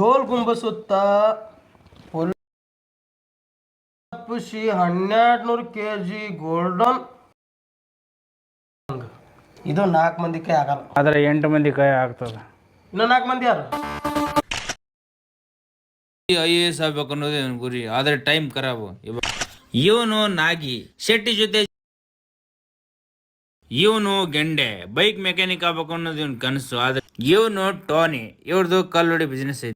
ಗೋಲ್ ಗುಂಬಸುತ್ತ ಪುಷಿ ಹನ್ನೆರಡು ನೂರು K G golden. ಇದು ನಾಲ್ಕು ಮಂದಿ ಕೈ ಆಗಲ್ಲ. ಆದ್ರೆ ಎಂಟು ಮಂದಿ ಕೈ ಆಗ್ತದ. ಇನ್ನು ನಾಲ್ಕು ಮಂದಿ ಯಾರು? ಐ ಎ ಎಸ್ ಆಗ್ಬೇಕು ಅನ್ನೋದೇ ನನ್ನ ಗುರಿ. ಆದ್ರೆ ಟೈಮ್ ಖರಾಬು. ಇವನು ನಾಗಿ ಶೆಟ್ಟಿ ಜೊತೆ ಇವನು ಗೆಂಡೆ. ಬೈಕ್ ಮೆಕ್ಯಾನಿಕ್ ಆಗ್ಬೇಕು ಅನ್ನೋದು ಇವನ್ ಕನಸು. ಆದ್ರೆ ಇವನು ಟೋನಿ. ಇವ್ರದ್ದು ಕಲ್ಲುಡಿ ಬಿಸ್ನೆಸ್ ಐತಿ.